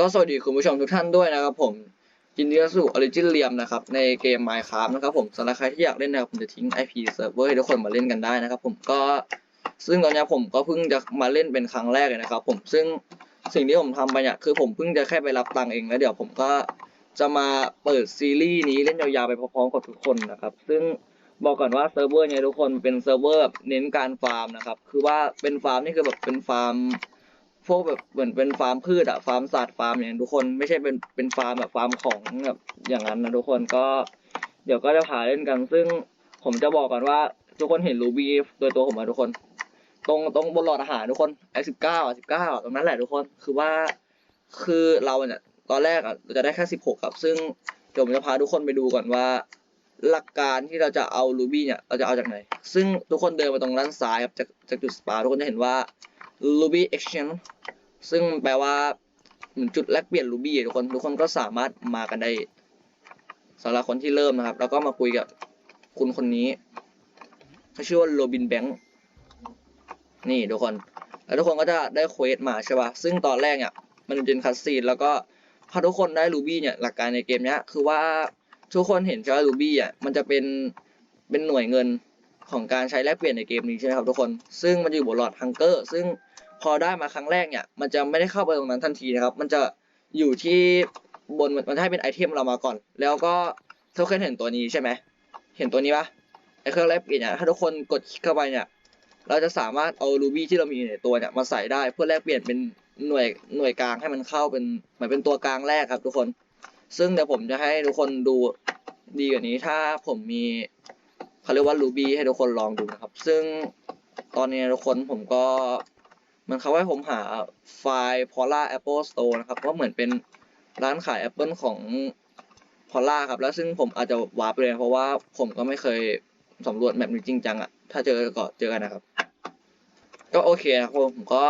ก็สวัสดีคุณผู้ชมทุกท่านด้วยนะครับผมยินดีต้อนรับสู่ Origin เรียมนะครับในเกม Minecraft นะครับผมสำหรับใครที่อยากเล่นนะครับผมจะทิ้ง IP server ให้ทุกคนมาเล่นกันได้นะครับผมก็ซึ่งตอนนี้ผมก็เพิ่งจะมาเล่นเป็นครั้งแรกเลยนะครับ ผมซึ่งสิ่งที่ผมทำไปเนี่ยคือผมเพิ่งจะแค่ไปรับตังค์เองแล้วเดี๋ยวผมก็จะมาเปิดซีรีส์นี้เล่นยาวๆไปพร้อมๆกับทุกคนนะครับ ซึ่งบอกก่อนว่าเซิร์ฟเวอร์เนี่ยทุกคนเป็นเซิร์ฟเวอร์แบบเน้นการฟาร์มนะครับ คือว่าเป็นฟาร์มนี่คือแบบเป็นฟาร์ม พวกแบบเหมือนเป็นฟาร์มพืชอะฟาร์มสัตว์ฟาร์มอย่างทุกคนไม่ใช่เป็นเป็นฟาร์มแบบฟาร์มของแบบอย่างนั้นนะทุกคนก็ เดี๋ยวก็จะพาเล่นกัน ซึ่งผมจะบอกก่อนว่า ทุกคนเห็นรูบี้ตัวตัวผมไหมทุกคน ตรงตรงบนหลอดอาหารทุกคนไอ้สิบเก้าอะสิบเก้าตรงนั้นแหละทุกคนคือว่าคือเราเนี่ยตอนแรกอะเราจะได้แค่สิบหกครับ ซึ่งเดี๋ยวผมจะพาทุกคนไปดูก่อนว่า หลักการที่เราจะเอารูบี้เนี่ยเราจะเอาจากไหน ซึ่งทุกคนเดินมาตรงด้านซ้ายครับจากจากจุดสปาทุกคนจะเห็นว่า Ruby Exchange ซึ่งแปลว่าเหมือนจุดแลกเปลี่ยน Ruby ทุกคนทุกคนก็สามารถมากันได้สำหรับคนที่เริ่มนะครับ แล้วก็มาคุยกับคุณคนนี้เขาชื่อว่าโรบินแบงค์นี่ทุกคนแล้วทุกคนก็จะได้เควสมาใช่ป่ะซึ่งตอนแรกเนี่ยมันเป็นคัสซีนแล้วก็พอทุกคนได้ Ruby เนี่ยหลักการในเกมเนี้ยคือว่าทุกคนเห็นใช่ไหม Ruby อะมันจะเป็นเป็นหน่วยเงิน ของการใช้แลกเปลี่ยนในเกมนี้ใช่ไหมครับทุกคน ซึ่งมันอยู่บนหลอดฮังเกอร์ซึ่งพอได้มาครั้งแรกเนี่ย มันจะไม่ได้เข้าไปตรงนั้นทันทีนะครับ มันจะอยู่ที่บนมันจะให้เป็นไอเทมเรามาก่อน แล้วก็ทุกคนเห็นตัวนี้ใช่ไหมเห็นตัวนี้ปะไอเครื่องแลกเปลี่ยนเนี่ยถ้าทุกคนกดคลิกเข้าไปเนี่ย เราจะสามารถเอารูบี้ที่เรามีในตัวเนี่ยมาใส่ได้เพื่อแลกเปลี่ยนเป็นหน่วยหน่วยกลางให้มันเข้าเป็นเหมือนเป็นตัวกลางแรกครับ ทุกคน ซึ่งเดี๋ยวผมจะให้ทุกคนดูดีกว่านี้ถ้าผมมี เขาเรียกว่ารูบี้ให้ทุกคนลองดูนะครับ ซึ่งตอนนี้ทุกคนผมก็มันเขาให้ผมหาไฟล์ Polar Apple Store นะครับก็เหมือนเป็นร้านขาย Apple ของ Polar ครับ แล้วซึ่งผมอาจจะวาร์ปเลยเพราะว่าผมก็ไม่เคยสำรวจแมปนี้จริงจังอะถ้าเจอก็เจอกันนะครับ ก็โอเคนะครับผมก็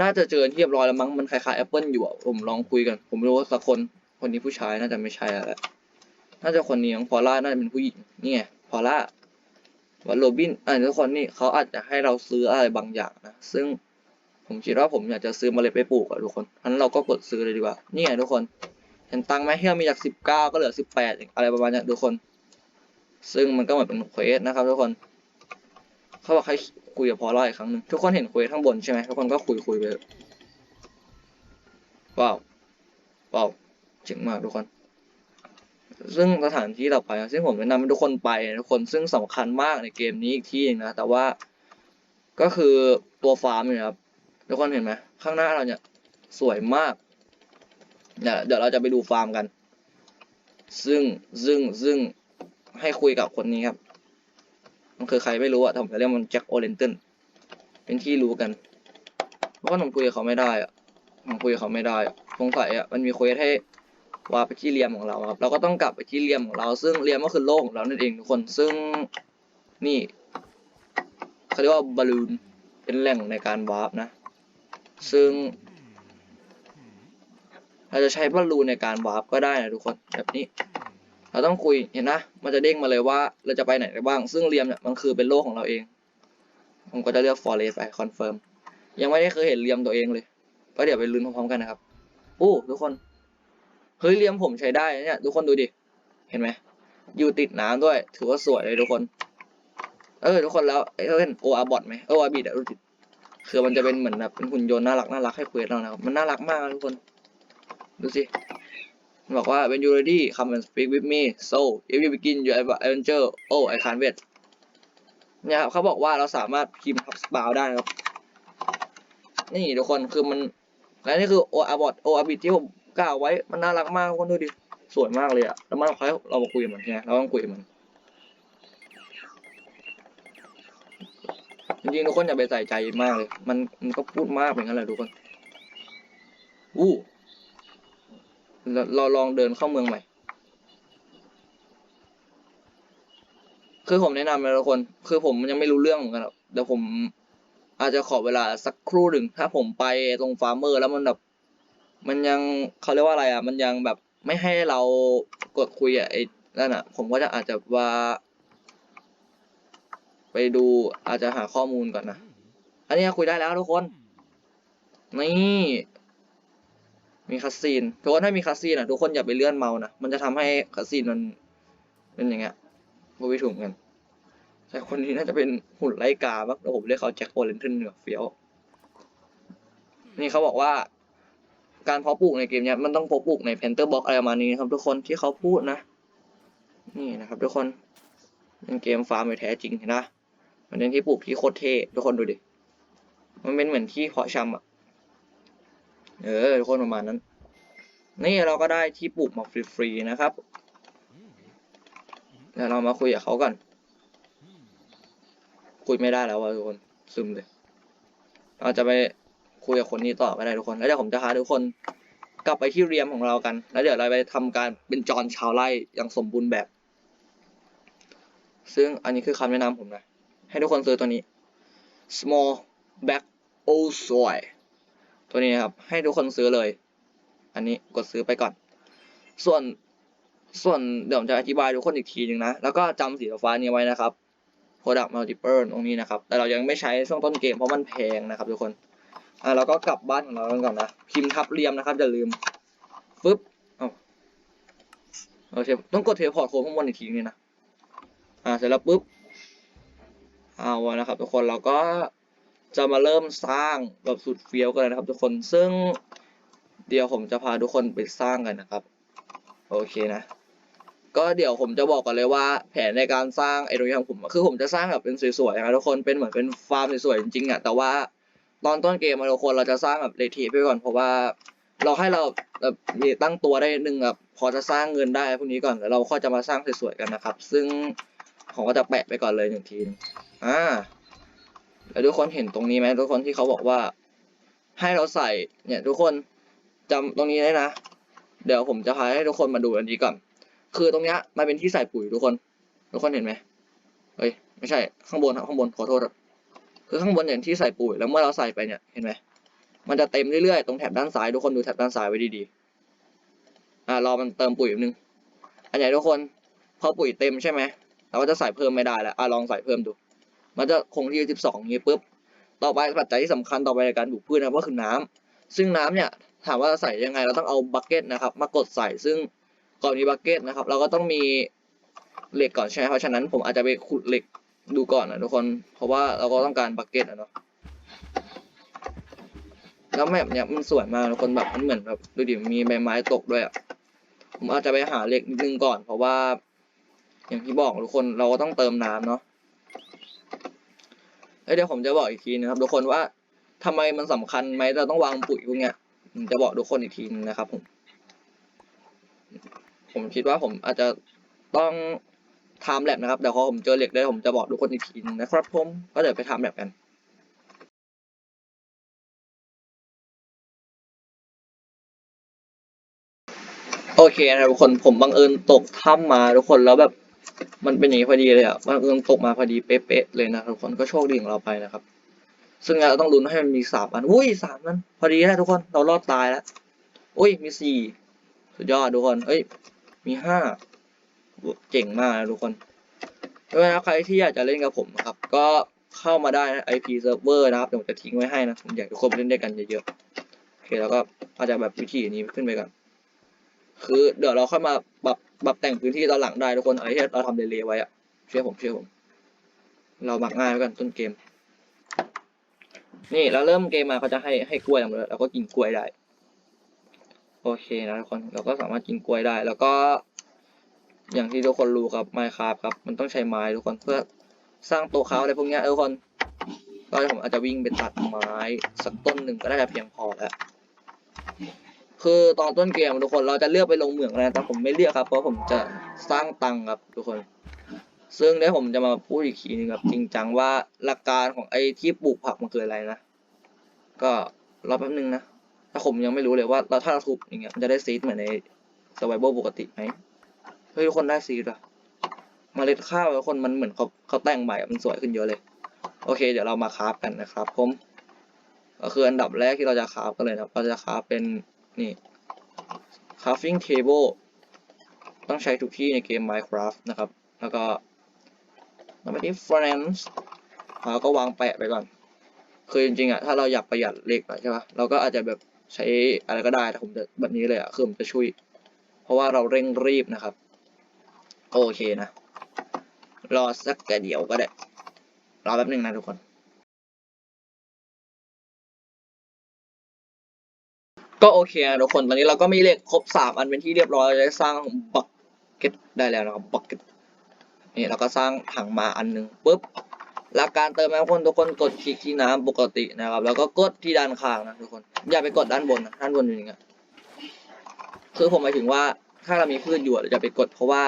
น่าจะเจอที่เรียบร้อยแล้วมั้งมันคล้ายๆ Apple อยู่อะผมลองคุยกัน ผมรู้ว่าสักคนคนนี้ผู้ชายน่าจะไม่ใช่แล้วน่าจะคนนี้ของ Polar น่าจะเป็นผู้หญิงนี่ไง Polar ว่าโรบินอ่าทุกคนนี่เขาอาจจะให้เราซื้ออะไรบางอย่างนะ ซึ่งผมคิดว่าผมอยากจะซื้อเมล็ดไปปลูกอะทุกคนอันนั้นเราก็กดซื้อเลยดีกว่า นี่ไงทุกคน เห็นตังไหมที่เรามีจากสิบเก้าก็เหลือสิบแปดอะไรประมาณเนี้ยทุกคน ซึ่งมันก็เหมือนเป็นเควสนะครับ ทุกคน เขาบอกให้คุยกับพอลล่าอีกครั้งหนึ่งทุกคนเห็นเควสข้างบนใช่ไหมทุกคนก็คุยคุยไปว้าวว้าวเจ๋งมากทุกคน ซึ่งสถานที่เราไปอะซึ่งผมแนะนำให้ทุกคนไปนะทุกคนซึ่งสำคัญมากในเกมนี้อีกที่หนึงนะ แต่ว่าก็คือตัวฟาร์มเนี่ยครับทุกคนเห็นไหมข้างหน้าเราเนี่ยสวยมากเนี่ยวเดี๋ยวเราจะไปดูฟาร์มกัน ซึ่งซึ่งซึ่งให้คุยกับคนนี้ครับ มันคือใครไม่รู้อะแต่ผมจะเรียกมันแจ็คโอเลนตันเป็นที่รู้กัน เพราะว่าผมคุยกับเขาไม่ได้อะผมคุยกับเขาไม่ได้อะสงสัยอะมันมีเควสให้ ว่าไปที่เรียมของเราครับเราก็ต้องกลับไปที่เรียมของเรา ซึ่งเรียมก็คือโลกของเรานั่นเองทุกคนซึ่งนี่เขาเรียกว่าบอลลูนเป็นแหล่งในการวาร์ปนะ ซึ่ง เราจะใช้บอลลูนในการวาร์ปก็ได้นะทุกคนแบบนี้ เราต้องคุยเห็นนะ มันจะเด้งมาเลยว่าเราจะไปไหนได้บ้าง ซึ่งเรียมเนี่ยมันคือเป็นโลกของเราเอง ผมก็จะเลือก forest ไป confirm ยังไม่ได้เคยเห็นเรียมตัวเองเลยก็เดี๋ยวไปลุ้นพร้อมๆกันนะครับอู้ทุกคน เฮ้ยเรียมผมใช้ได้นะเนี่ยทุกคนดูดิ เห็นไหมอยู่ติดน้ำด้วย ถือว่าสวยเลยทุกคน เออทุกคนแล้วไอ้เขาเห็นโออาบอทไหมโออาบิดอะรู้ดิคือมันจะเป็นเหมือนแบบเป็นหุ่นยนต์น่ารักน่ารักให้เควสเรานะครับมันน่ารักมากทุกคน ดูสิบอกว่า when you ready come and speak with me so if you begin your adventure oh I can't wait เนี่ยครับเขาบอกว่าเราสามารถพิมพ์ทับสปาวได้ครับ นี่ทุกคนคือมันและนี่คือโออาบอทโออาบิดที่ผม กล่าวไว้มันน่ารักมากทุกคนดูดิสวยมากเลยอะแล้วมันเขาเรามาคุยกับมันไงเราต้องคุยกับมันจริงๆทุกคนอย่าไปใส่ใจมากเลย มันมันก็พูดมากเหมือนกันแหละทุกคนอู้เราเราลองเดินเข้าเมืองใหม่คือผมแนะนำเลยทุกคน คือผมยังไม่รู้เรื่องเหมือนกันอกเดี๋ยวผมอาจจะขอเวลาสักครู่หนึ่งถ้าผมไปตรงฟาร์มเมอร์แล้วมันแบบ มันยังเขาเรียกว่าอะไรอะ มันยังแบบไม่ให้เรากดคุยอะไอ้นั่นอะ ผมก็จะอาจจะว่า ไปดูอาจจะหาข้อมูลก่อนนะ อันนี้คุยได้แล้วทุกคน นี่มีคัสซีนทุกคนถ้ามีคัสซีนอะทุกคนอย่าไปเลื่อนเมานะมันจะทำให้คัสซีนมันเป็นอย่างเงี้ยพูดไม่ถูกเหมือนกันแต่คนนี้น่าจะเป็นหุ่นไล่กาบ้างแล้วผมเรียกเขาแจ็คโอเลนทันเหนือเฟี้ยว นี่เขาบอกว่า การเพาะปลูกในเกมเนี้ยมันต้องเพาะปลูกในเพนเตอร์บ็อกอะไรประมาณนี้นะครับทุกคนที่เขาพูดนะ นี่นะครับทุกคนเป็นเกมฟาร์มโดยแท้จริงเห็นนะมันเป็นที่ปลูกที่โคตรเท่ทุกคนดูดิมันเป็นเหมือนที่เพาะชำอะเออทุกคนประมาณนั้น นี่เราก็ได้ที่ปลูกมาฟรีๆนะครับเดี๋ยวเรามาคุยกับเขาก่อนคุยไม่ได้แล้วว่ะทุกคนซึมเลยเราจะไป คุยกับคนนี้ต่อไม่ได้ทุกคน แล้วเดี๋ยวผมจะพาทุกคนกลับไปที่เรียมของเรากัน แล้วเดี๋ยวเราไปทำการเป็นจอนชาวไร่อย่างสมบูรณ์แบบ ซึ่งอันนี้คือคำแนะนำผมนะ ให้ทุกคนซื้อตัวนี้ small back o soy ตัวนี้นะครับ ให้ทุกคนซื้อเลย อันนี้กดซื้อไปก่อน ส่วนส่วนเดี๋ยวผมจะอธิบายทุกคนอีกทีหนึ่งนะ แล้วก็จำสีฟ้านี้ไว้นะครับ product multiple ตรงนี้นะครับ แต่เรายังไม่ใช้ช่วงต้นเกมเพราะมันแพงนะครับทุกคน อะเราก็กลับบ้านของเรากันก่อนนะพิมพ์ทับเรียมนะครับอย่าลืมปึ๊บเอ้าโอเคต้องกดเทเลพอร์ตโค้งข้างบนอีกทีนึงนะอ่าเสร็จแล้วปุ๊บเอาละนะครับ ทุกคนเราก็จะมาเริ่มสร้างแบบสุดเฟี้ยวกันเลยนะครับ ทุกคนซึ่งเดี๋ยวผมจะพาทุกคนไปสร้างกันนะครับ โอเคนะ ก็เดี๋ยวผมจะบอกกันเลยว่า แผนในการสร้างไอ้ตรงนี้ของผมคือผมจะสร้างแบบเป็นสวยๆนะครับทุกคนเป็นเหมือนเป็นฟาร์มสวยๆจริงๆอะแต่ว่า ตอนต้นเกมอะทุกคนเราจะสร้างแบบเลทีไปก่อนเพราะว่าเราให้เราแบบมีตั้งตัวได้หนึ่งแบบพอจะสร้างเงินได้พวกนี้ก่อนแล้วเราค่อยจะมาสร้างสวยๆกันนะครับ ซึ่งผมก็จะแปะไปก่อนเลยหนึ่งทีอ่าแล้วทุกคนเห็นตรงนี้ไหมทุกคนที่เขาบอกว่า ให้เราใส่เนี่ยทุกคนจำตรงนี้ได้นะ เดี๋ยวผมจะพาให้ทุกคนมาดูอันนี้ก่อน คือตรงเนี้ยมันเป็นที่ใส่ปุ๋ยทุกคน ทุกคนเห็นไหมเฮ้ยไม่ใช่ข้างบนครับข้างบนขอโทษครับ คือข้างบนอย่างที่ใส่ปุ๋ยแล้วเมื่อเราใส่ไปเนี่ยเห็นไหมมันจะเต็มเรื่อยๆตรงแถบด้านซ้ายทุกคนดูแถบด้านซ้ายไว้ดีๆอ่ารอมันเติมปุ๋ยแป๊บนึงอันไหนทุกคนพอปุ๋ยเต็มใช่ไหมเราก็จะใส่เพิ่มไม่ได้แล้วอะลองใส่เพิ่มดู มันจะคงที่สิบสองนี้ปุ๊บต่อไปปัจจัยที่สำคัญต่อไปในการปลูกพืชนะก็คือน้ำซึ่งน้ำเนี่ยถามว่าใส่ยังไงเราต้องเอาบักเก็ตนะครับ มากดใส่ซึ่งก่อนมีบักเก็ตนะครับ เราก็ต้องมีเหล็กก่อนใช่ไหมเพราะฉะนั้นผมอาจจะไปขุดเหล็ก ดูก่อนนะทุกคน เพราะว่าเราก็ต้องการบักเก็ตอะเนาะ แล้วแมปเนี้ยมันสวยมากทุกคนแบบมันเหมือนแบบดูดิมีใบไม้ตกด้วยอะผมอาจจะไปหาเหล็กนิดนึงก่อน เพราะว่า อย่างที่บอกทุกคนเราก็ต้องเติมน้ำเนาะเดี๋ยวผมจะบอกอีกทีนะครับ ทุกคนว่าทำไมมันสำคัญไหมเราต้องวางปุ๋ยพวกเนี้ยผมจะบอกทุกคนอีกทีนึงนะครับผม ผมคิดว่าผมอาจจะต้อง ทำแลบนะครับเดี๋ยวพอผมเจอเหล็กได้ผมจะบอกทุกคนอีกทีนึงนะครับผมก็เดี๋ยวไปทำแลบกันโอเคนะครับทุกคนผมบังเอิญตกถ้ำมาทุกคนแล้วแบบมันเป็นอย่างนี้พอดีเลยอะบังเอิญตกมาพอดีเป๊ะๆเลยนะทุกคนก็โชคดีของเราไปนะครับ ซึ่งเราต้องลุ้นให้มันมีสามอันอุ้ยสามอันพอดีแล้วทุกคนเรารอดตายแล้วอุ้ยมีสี่สุดยอดทุกคนเอ้ยมีห้า เจ๋งมากนะทุกคนด้วยนะใครที่อยากจะเล่นกับผมนะครับ ก็เข้ามาได้นะ IP server นะครับเดี๋ยวผมจะทิ้งไว้ให้นะ ผมอยากทุกคนเล่นด้วยกันเยอะๆ โอเค แล้วก็อาจจะแบบวิธีนี้ขึ้นไปก่อน คือเดี๋ยวเราค่อยมาปรับปรับแต่งพื้นที่ตอนหลังได้ทุกคนไอ้ที่เราทำเรๆไว้อะเชื่อผมเชื่อผม เราหมักง่ายไว้ก่อนต้นเกม นี่เราเริ่มเกมมาเขาจะให้ให้กล้วยเราเราก็กินกล้วยได้ โอเคนะทุกคน เราก็สามารถกินกล้วยได้ แล้วก็ อย่างที่ทุกคนรู้ครับ Minecraft ครับ มันต้องใช้ไม้ทุกคนเพื่อสร้างตัวเขาอะไรพวกนี้ทุกคนก็ผมอาจจะวิ่งไปตัดไม้สักต้นหนึ่งก็ได้เพียงพอแล้วคือตอนต้นเกมทุกคนเราจะเลือกไปลงเหมืองนะแต่ผมไม่เลือกครับ เพราะผมจะสร้างตังค์ครับทุกคน ซึ่งเดี๋ยวผมจะมาพูดอีกทีนึงครับจริงจังว่าหลักการของไอ้ที่ปลูกผักมันคืออะไรนะก็รอแป๊บนึงนะถ้าผมยังไม่รู้เลยว่าเราถ้าเราทุบอย่างเงี้ยมันจะได้ซีดเหมือนในสไวเบิลปกติไหม ฮ้ยทุกคนได้ซีดอะเมล็ดข้าวทุกคนมันเหมือนเขาเขาแต่งใหม่มันสวยขึ้นเยอะเลย โอเค เดี๋ยวเรามาคราฟกันนะครับผมก็คืออันดับแรกที่เราจะคราฟกันเลยนะเราจะคราฟเป็นนี่ crafting table ต้องใช้ทุกที่ในเกม Minecraft นะครับ แล้วก็เราไปที่ friends เราก็วางแปะไปก่อน คือจริงๆอะถ้าเราอยากประหยัดเล็กหน่อยใช่ปะเราก็อาจจะแบบใช้อะไรก็ได้แต่ผมจะแบบนี้เลยอะคือผมจะช่วย เพราะว่าเราเร่งรีบนะครับ โอเคนะ รอสักกะเดี๋ยวก็ได้ รอแป๊บหนึ่งนะทุกคน ก็โอเคนะทุกคน ตอนนี้เราก็มีเล็กครบสามอันเป็นที่เรียบร้อยเราได้สร้างบักเก็ตได้แล้วนะครับบักเก็ตนี่เราก็สร้างถังมาอันหนึ่งปุ๊บหลักการเติมน้ำทุกคนทุกคนกดคลิกที่น้ำปกตินะครับ แล้วก็กดที่ด้านข้างนะทุกคน อย่าไปกดด้านบนนะด้านบนอย่างเงี้ยคือผมหมายถึงว่าถ้าเรามีพืชอยู่อะเราจะไปกดเพราะว่า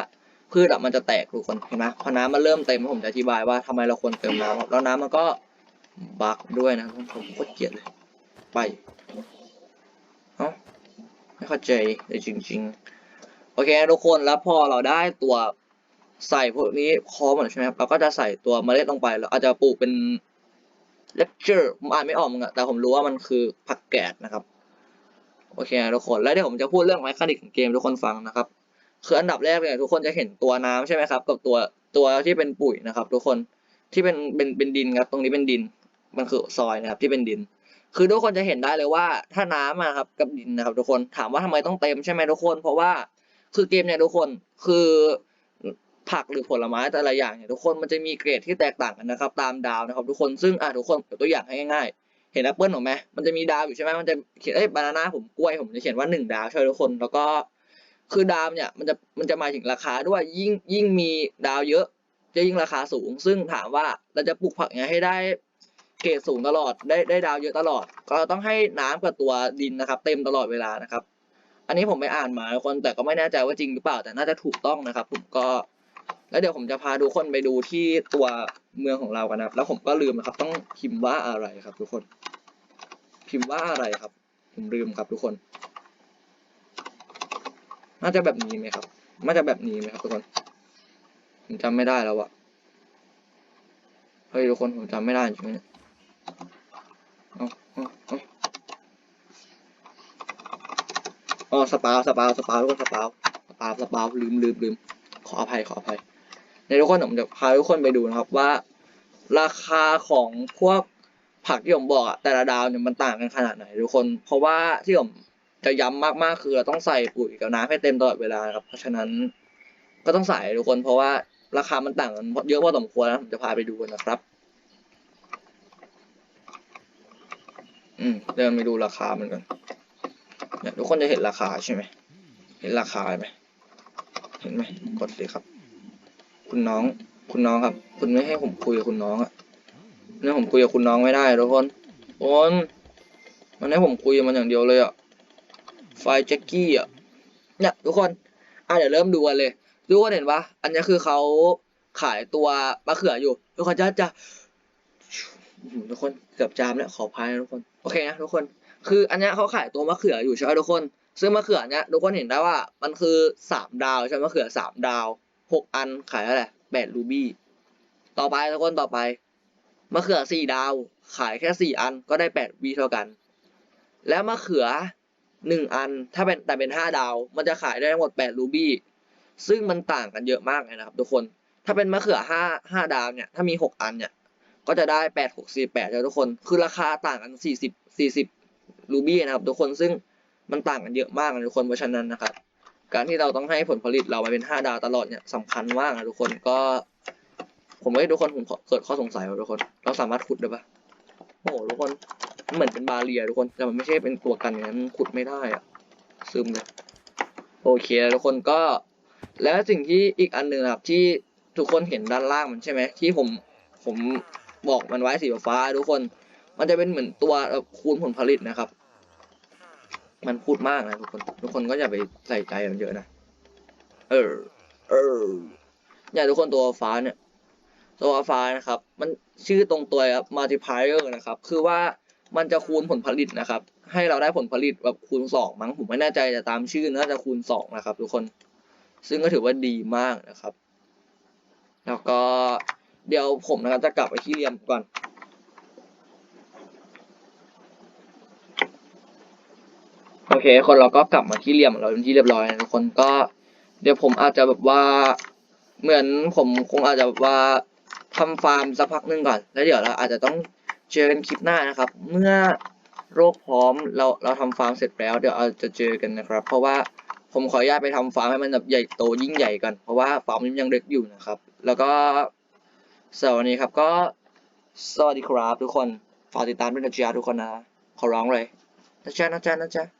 พืชอะมันจะแตกทุกคนเห็นไหมพอน้ำมันเริ่มเต็มผมจะอธิบายว่าทำไมเราควรเติมน้ำแล้วน้ำมันก็บักด้วยนะผมโคตรเกลียดเลย ไปเอ้าไม่เข้าใจเลยจริง ๆ โอเคทุกคนแล้วพอเราได้ตัวใส่พวกนี้พร้อมหมดใช่ไหมครับเราก็จะใส่ตัวเมล็ดลงไปแล้วอาจจะปลูกเป็นเลคเจอร์ผมอ่านไม่ออกมึงอะแต่ผมรู้ว่ามันคือผักแกดนะครับ โอเคทุกคน แล้วเดี๋ยวผมจะพูดเรื่องไมคานิกของเกมทุกคนฟังนะครับ คืออันดับแรกเลยทุกคนจะเห็นตัวน้ำใช่ไหมครับกับตัวตัวที่เป็นปุ๋ยนะครับ ทุกคนที่เป็นเป็นเป็นดินครับ ตรงนี้เป็นดิน มันคือซอยนะครับที่เป็นดิน คือทุกคนจะเห็นได้เลยว่าถ้าน้ำอะครับกับดินนะครับ ทุกคนถามว่าทำไมต้องเต็มใช่ไหมทุกคน เพราะว่าคือเกมเนี่ยทุกคนคือผักหรือผลไม้แต่ละอย่างเนี่ยทุกคนมันจะมีเกรดที่แตกต่างกันนะครับ ตามดาวนะครับ ทุกคนซึ่งอะทุกคนตัวอย่างให้ง่ายๆ เห็นแอปเปิลหรอไหมมันจะมีดาวอยู่ใช่ไหมมันจะเขียนเอ้ยบานาน่าผมกล้วยผมจะเขียนว่าหนึ่งดาวใช่ทุกคนแล้วก็ คือดาวเนี่ยมันจะมันจะหมายถึงราคาด้วยยิ่งยิ่งมีดาวเยอะ จะยิ่งราคาสูง ซึ่งถามว่าเราจะปลูกผักยังไงให้ได้เกรดสูงตลอดได้ได้ดาวเยอะตลอด ก็ต้องให้น้ำกับตัวดินนะครับ เต็มตลอดเวลานะครับ อันนี้ผมไปอ่านมาทุกคนแต่ก็ไม่แน่ใจว่าจริงหรือเปล่าแต่น่าจะถูกต้องนะครับ ผมก็ แล้วเดี๋ยวผมจะพาทุกคนไปดูที่ตัวเมืองของเรากันนะครับ แล้วผมก็ลืมนะครับ ต้องพิมพ์ว่าอะไรครับ ทุกคน พิมพ์ว่าอะไรครับ ผมลืมครับทุกคน น่าจะแบบนี้ไหมครับน่าจะแบบนี้ไหมครับทุกคนผมจำไม่ได้แล้วอะเฮ้ยทุกคนผมจำไม่ได้จริงๆเนี่ยเออาเออ๋อสปาวสปาวสปาวทุกคนสปาวสปาวสปาวลืมลืมลืมขออภัยขออภัยในทุกคนผมจะพาทุกคนไปดูนะครับว่า ราคาของพวกผักที่ผมบอกอะแต่ละดาวเนี่ยมันต่างกันขนาดไหนทุกคน เพราะว่าที่ผม จะย้ำมากๆคือเราต้องใส่ปุ๋ยกับน้ำให้เต็มตลอดเวลาครับ เพราะฉะนั้นก็ต้องใส่ทุกคนเพราะว่าราคามันต่างกันเยอะพอสมควรนะผมจะพาไปดูกันนะครับ อืมเดินไปดูราคามันกันเนี่ยทุกคนจะเห็นราคาใช่ไหมเห็นราคาไหมเห็นไหมกดเลยครับ คุณน้อง คุณน้องครับ คุณไม่ให้ผมคุยกับคุณน้องอะเนี่ยผมคุยกับคุณน้องไม่ได้ทุกคนโอนมันให้ผมคุยมันอย่างเดียวเลยอะ ไฟแจ็คกี้อะเนี่ยทุกคน อะเดี๋ยวเริ่มดูกันเลย ทุกคนเห็นปะอันนี้คือเขาขายตัวมะเขืออยู่ ทุกคนจะจะทุกคนเกือบจามแล้วขออภัยนะทุกคน โอเคนะทุกคน คืออันนี้เขาขายตัวมะเขืออยู่ใช่ไหมทุกคน ซึ่งมะเขือเนี้ยทุกคนเห็นได้ว่า มันคือสามดาวใช่ไหมมะเขือสามดาวหกอันขายเท่าไหร่แปดรูบี้ ต่อไปทุกคนต่อไปมะเขือสี่ดาว ขายแค่สี่อันก็ได้แปดวีเท่ากัน แล้วมะเขือ หนึ่งอัน ถ้าเป็นแต่เป็นห้าดาว มันจะขายได้ทั้งหมดแปดรูบี้ซึ่งมันต่างกันเยอะมากเลยนะครับ ทุกคน ถ้าเป็นมะเขือห้าห้าดาวเนี่ย ถ้ามีหกอันเนี่ย ก็จะได้แปดหกสี่แปดทุกคน คือราคาต่างกันสี่สิบสี่สิบรูบี้นะครับ ทุกคน ซึ่งมันต่างกันเยอะมากนะทุกคน เพราะฉะนั้นนะครับ การที่เราต้องให้ผลผลิตเรามาเป็นห้าดาวตลอดเนี่ยสำคัญมากนะทุกคน ก็ ผมให้ทุกคนผมเกิดข้อสงสัยว่าทุกคน เราสามารถขุดได้ปะโอ้โหทุกคน เหมือนเป็นบาเรียทุกคน แต่มันไม่ใช่เป็นตัวกันอย่างนั้นขุดไม่ได้อะซึมเลย โอเคทุกคนก็ แล้วสิ่งที่อีกอันหนึ่งนะครับที่ทุกคนเห็นด้านล่างมันใช่ไหมที่ผมผมบอกมันไว้สีฟ้าทุกคน มันจะเป็นเหมือนตัวคูณผลผลิตนะครับ มันพูดมากนะทุกคน ทุกคนก็อย่าไปใส่ใจมันเยอะนะ เออ เออเนี่ยทุกคนตัวฟ้าเนี่ย ตัวฟ้านะครับ มันชื่อตรงตัวครับ multiplier นะครับ คือว่า มันจะคูณผลผลิตนะครับ ให้เราได้ผลผลิตแบบคูณสองมั้งผมไม่แน่ใจแต่ตามชื่อน่าจะคูณสองนะครับ ทุกคน ซึ่งก็ถือว่าดีมากนะครับ แล้วก็เดี๋ยวผมนะครับจะกลับไปที่เรียมก่อนโอเค คนเราก็กลับมาที่เรียมเราเป็นที่เรียบร้อยนะทุกคนก็ เดี๋ยวผมอาจจะแบบว่า เหมือนผมคงอาจจะแบบว่าทำฟาร์มสักพักหนึงก่อน แล้วเดี๋ยวเราอาจจะต้อง เจอกันคลิปหน้านะครับ เมื่อโรคพร้อมเราเราทำฟาร์มเสร็จแล้วเดี๋ยวเราจะเจอกันนะครับ เพราะว่าผมขออนุญาตไปทำฟาร์มให้มันแบบใหญ่โตยิ่งใหญ่ก่อนเพราะว่าฟาร์มยังเล็กอยู่นะครับ แล้วก็สำหรับวันนี้ครับก็สวัสดีครับทุกคนฝากติดตามด้วยนะจ๊ะทุกคนนะขอร้องเลยนะจ๊ะนะจ๊ะนะจ๊ะ